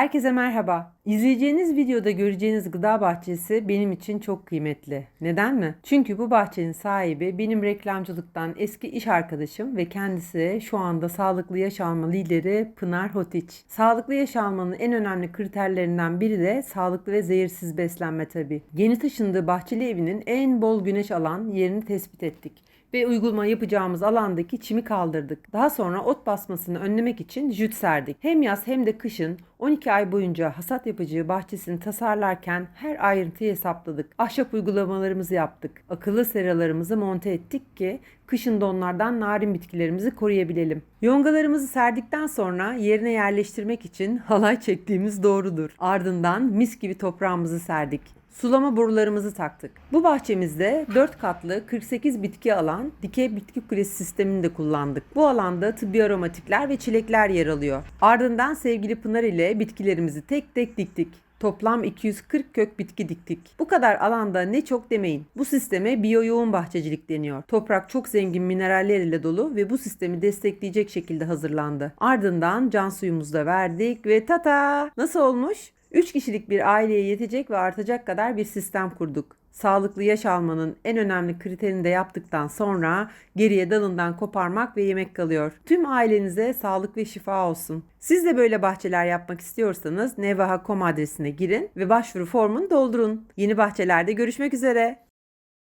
Herkese merhaba. İzleyeceğiniz videoda göreceğiniz gıda bahçesi benim için çok kıymetli. Neden mi? Çünkü bu bahçenin sahibi benim reklamcılıktan eski iş arkadaşım ve kendisi şu anda sağlıklı yaş alma lideri Pınar Hotiç. Sağlıklı yaş almanın en önemli kriterlerinden biri de sağlıklı ve zehirsiz beslenme tabii. Yeni taşındığı bahçeli evinin en bol güneş alan yerini tespit ettik ve uygulama yapacağımız alandaki çimi kaldırdık. Daha sonra ot basmasını önlemek için jüt serdik. Hem yaz hem de kışın 12 ay boyunca hasat yapacağı bahçesini tasarlarken her ayrıntıyı hesapladık. Ahşap uygulamalarımızı yaptık. Akıllı seralarımızı monte ettik ki kışın donlardan narin bitkilerimizi koruyabilelim. Yongalarımızı serdikten sonra yerine yerleştirmek için halay çektiğimiz doğrudur. Ardından mis gibi toprağımızı serdik. Sulama borularımızı taktık. Bu bahçemizde 4 katlı 48 bitki alan dikey bitki kulesi sistemini de kullandık. Bu alanda tıbbi aromatikler ve çilekler yer alıyor. Ardından sevgili Pınar ile bitkilerimizi tek tek diktik. Toplam 240 kök bitki diktik. Bu kadar alanda ne çok demeyin. Bu sisteme biyo yoğun bahçecilik deniyor. Toprak çok zengin mineraller ile dolu ve bu sistemi destekleyecek şekilde hazırlandı. Ardından can suyumuzu da verdik ve tata! Nasıl olmuş? 3 kişilik bir aileye yetecek ve artacak kadar bir sistem kurduk. Sağlıklı yaş almanın en önemli kriterini de yaptıktan sonra geriye dalından koparmak ve yemek kalıyor. Tüm ailenize sağlık ve şifa olsun. Siz de böyle bahçeler yapmak istiyorsanız nevaha.com adresine girin ve başvuru formunu doldurun. Yeni bahçelerde görüşmek üzere.